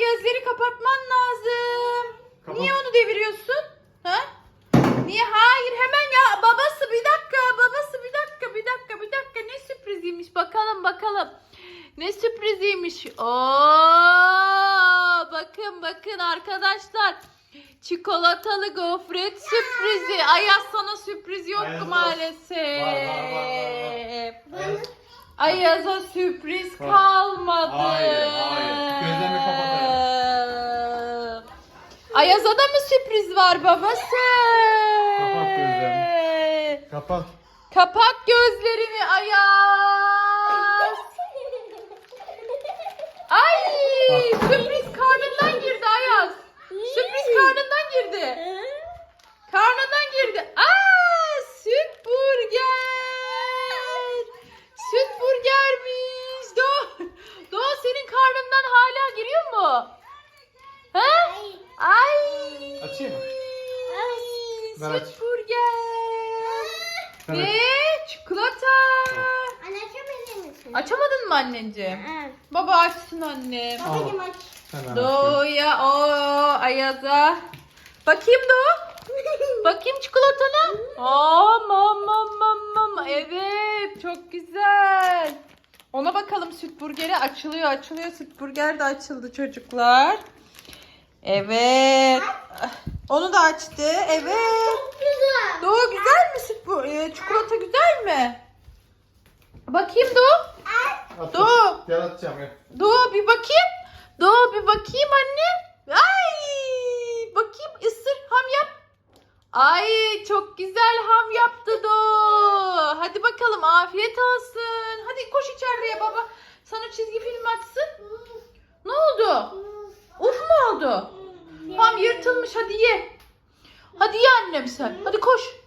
defteri kapatman lazım. Kapat. Niye onu deviriyorsun? Ha? Niye? Hayır hemen ya babası bir dakika babası bir dakika bir dakika bir dakika ne sürpriziymiş bakalım bakalım. Ne sürpriziymiş. Oo bakın bakın arkadaşlar. Çikolatalı gofret sürprizi. Ayaz sana sürpriz yok Ayaz'a- maalesef. Var, var, var, var, var. Ayaz'a sürpriz kalmadı. Hayır. Ayaz'a da mı sürpriz var babası? Kapat gözlerini. Kapat. Kapat gözlerini Ayaz. Ay sürpriz karnından girdi Ayaz. Sürpriz karnından girdi. Karnından girdi. Aa süt burger. Süt burgermiş. Doğu, Doğu senin karnından hala giriyor mu? Ay. Açayım mı? Ay, aç. süt burger. Ver Ve çikolata. Açamadın mı anneciğim? Baba açsın annem. Al. Sen al. Doğu'ya o Ayaz'a. Bakayım Doğu. Bakayım çikolatana. Aman aman aman. Evet çok güzel. Ona bakalım süt burgeri açılıyor açılıyor. Süt burger de açıldı çocuklar. Evet. Onu da açtı. Evet. Doğu güzel mi süt bu? e, çikolata güzel mi? Bakayım Doğu. Dur. Gel atacağım gel. Doğu bir bakayım. Doğu bir bakayım anne. Ay bakayım ısır ham yap. Ay çok güzel ham yaptı Doğu. Hadi bakalım afiyet olsun. Hadi koş içeriye baba. Sana çizgi film açsın. Yırtılmış hadi ye. Hadi ye annem sen. Hadi koş.